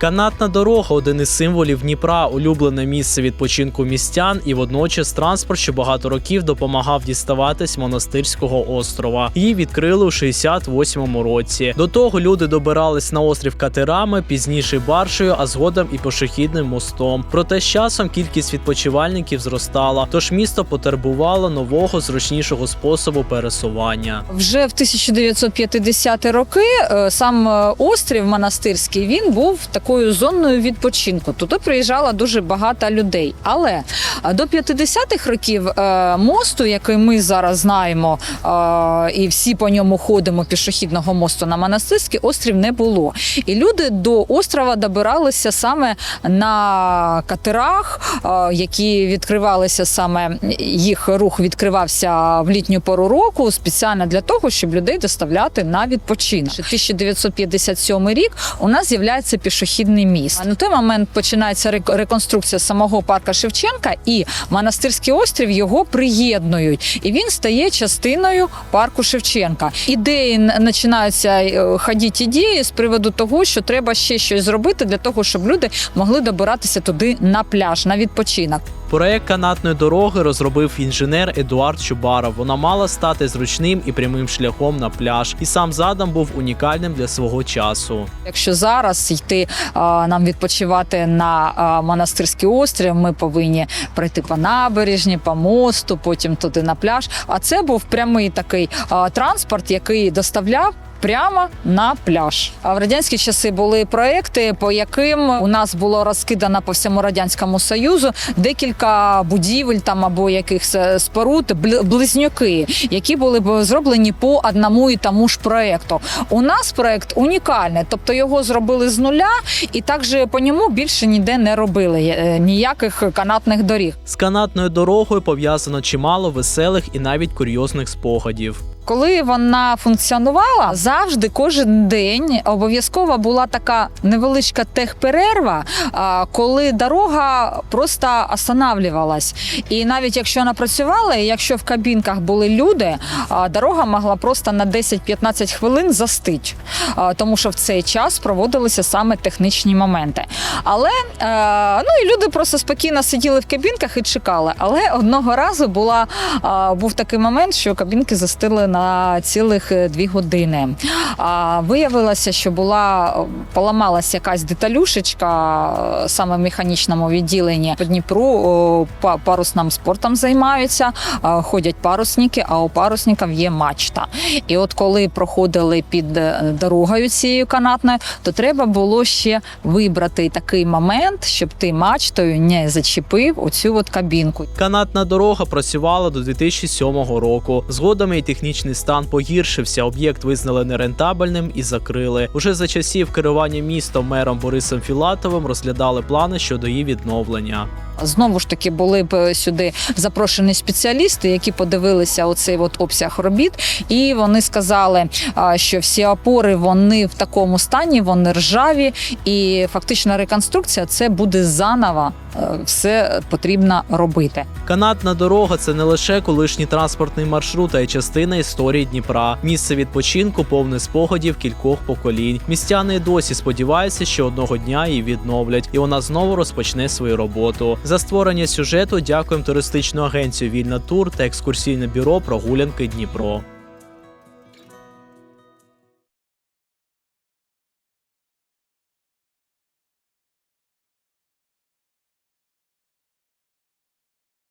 Канатна дорога один із символів Дніпра, улюблене місце відпочинку містян і водночас транспорт, що багато років допомагав діставатись монастирського острова. Її відкрили у 68-му році. До того люди добирались на острів катерами, пізніше баршею, а згодом і пішохідним мостом. Проте з часом кількість відпочивальників зростала, тож місто потребувало нового зручнішого способу пересування. Вже в 1950 роки е, сам е, острів монастирський він був такою зоною відпочинку. Туди приїжджало дуже багато людей. Але до 50-х років е, мосту, який ми зараз знаємо, е, і всі по ньому ходимо пішохідного мосту на монастирський острів не було. І люди до острова добиралися саме на катерах, е, які відкривалися саме їх рух відкривався в літню пору року спеціально для того, щоб людей доставляти на відпочинок. 1957 рік у нас з'являється пішохідний міст. На той момент починається рек- реконструкція самого парка Шевченка, і монастирський острів його приєднують, і він стає частиною парку Шевченка. Ідеї починаються е, ходити ідеї з приводу того, що треба ще щось зробити для того, щоб люди могли добиратися туди на пляж, на відпочинок. Проект канатної дороги розробив інженер Едуард Чубаров. Вона мала стати зручним і прямим шляхом на пляж, і сам задум був унікальним для свого часу. Якщо зараз йти а, нам відпочивати на а, монастирський острів, ми повинні пройти по набережні, по мосту, потім туди на пляж. А це був прямий такий а, транспорт, який доставляв. Прямо на пляж. А в радянські часи були проекти, по яким у нас було розкидано по всьому радянському союзу декілька будівель там або якихось е, споруд, бл- близнюки, які були б зроблені по одному і тому ж проекту. У нас проект унікальний, тобто його зробили з нуля, і також по ньому більше ніде не робили е, ніяких канатних доріг. З канатною дорогою пов'язано чимало веселих і навіть курйозних спогадів. Коли вона функціонувала, завжди кожен день обов'язково була така невеличка техперерва, коли дорога просто останавливалась. І навіть якщо вона працювала, і якщо в кабінках були люди, дорога могла просто на 10-15 хвилин застить, тому що в цей час проводилися саме технічні моменти. Але е, ну і люди просто спокійно сиділи в кабінках і чекали. Але одного разу була був такий момент, що кабінки застили на цілих е, дві години. А виявилося, що була поламалася якась деталюшечка е, саме в механічному відділенні по Дніпру. Парусним спортом займаються, ходять парусники, а у парусників є мачта. І от коли проходили під е, дорогою цією канатною, то треба було ще вибрати такий момент, щоб ти мачтою не зачепив оцю от кабінку. Канатна дорога працювала до 2007 року. Згодом її технічний стан погіршився. Об'єкт визнали нерентабельним і закрили. Уже за часів керування містом мером Борисом Філатовим розглядали плани щодо її відновлення. Знову ж таки були б сюди запрошені спеціалісти, які подивилися оцей от обсяг робіт, і вони сказали, що всі опори вони в такому стані, вони ржаві, і фактична реконструкція це буде заново. е, Все потрібно робити. Канатна дорога це не лише колишній транспортний маршрут, а й частина історії Дніпра. Місце відпочинку повне спогадів кількох поколінь. Містяни досі сподіваються, що одного дня її відновлять, і вона знову розпочне свою роботу. За створення сюжету дякуємо туристичну агенцію Вільна Тур та екскурсійне бюро Прогулянки Дніпро.